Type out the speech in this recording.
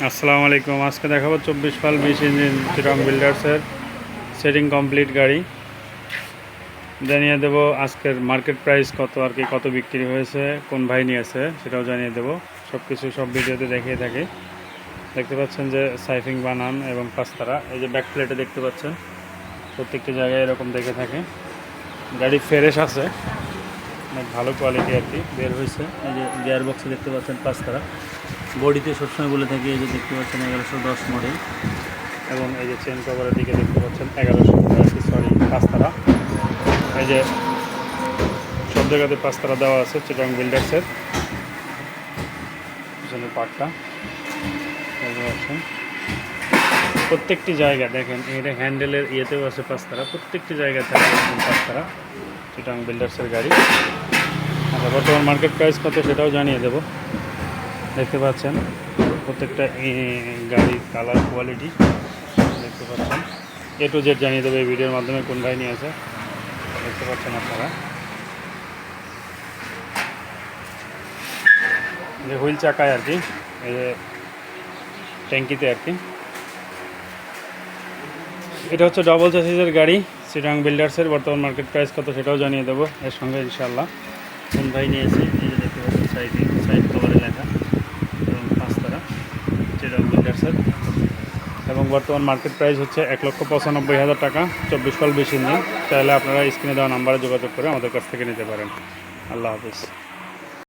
আসসালামু আলাইকুম। আজকে দেখাবো চব্বিশ ফাল বিশ ইঞ্জিন চিরং বিল্ডার্সের সেটিং কমপ্লিট গাড়ি। জানিয়ে দেবো আজকের মার্কেট প্রাইস কত আর কি, কত বিক্রি হয়েছে, কোন ভাই নিয়েছে সেটাও জানিয়ে দেবো। সব কিছু সব ভিডিওতে দেখিয়ে থাকি। দেখতে পাচ্ছেন যে সাইফিং বানান এবং পাস্তারা এই যে ব্যাক প্লেটে দেখতে পাচ্ছেন, প্রত্যেকটি জায়গায় এরকম দেখে থাকে। গাড়ি ফ্রেশ আছে, অনেক ভালো কোয়ালিটি আর কি, বের হয়েছে। এই যে গিয়ার বক্সে দেখতে পাচ্ছেন পাঁচতারা। বডিতে সবসময় বলে থাকি, এই যে দেখতে পাচ্ছেন এগারোশো দশ মডেল এবং এই যে চেন কভারের দিকে দেখতে পাচ্ছেন এগারোশো সরি পাঁচতারা। এই যে সব জায়গাতে পাঁচতারা দেওয়া আছে চিটাং বিল্ডার্সের পিছনের পাটটা। দেখতে পাচ্ছেন প্রত্যেকটি জায়গা দেখেন এটা হ্যান্ডেলের ইয়েতেও আছে পাঁচতারা। প্রত্যেকটি জায়গাতে আছে পাঁচতারা চিটাং বিল্ডার্সের গাড়ি। আচ্ছা বর্তমান মার্কেট প্রাইস কত সেটাও জানিয়ে দেবো। দেখতে পাচ্ছেন, প্রত্যেকটা গাড়ির কালার কোয়ালিটি দেখতে পাচ্ছেন। এ টু জেড জানিয়ে দেবে এই ভিডিওর মাধ্যমে কোন নিয়ে আছে। দেখতে পাচ্ছেন আপনারা। যে হুইল চাকায় আর কি ট্যাঙ্কিতে আর কি। এটা হচ্ছে ডবল চাষিজের গাড়ি সিটাং বিল্ডার্সের বর্তমান মার্কেট প্রাইস কত সেটাও জানিয়ে দেবো। এর সঙ্গে ইনশাল্লাহ কোন ভাই নিয়েছে দেখতে পাচ্ছেন সাইডে সাইড কভারে লেখা। বিল্ডার্সের এবং বর্তমান মার্কেট প্রাইস হচ্ছে এক লক্ষ পঁচানব্বই হাজার টাকা। চব্বিশ কল বেশি নেই। চাইলে আপনারা স্ক্রিনে দেওয়া নাম্বারে যোগাযোগ করে আমাদের কাছ থেকে নিতে পারেন। আল্লাহ হাফিজ।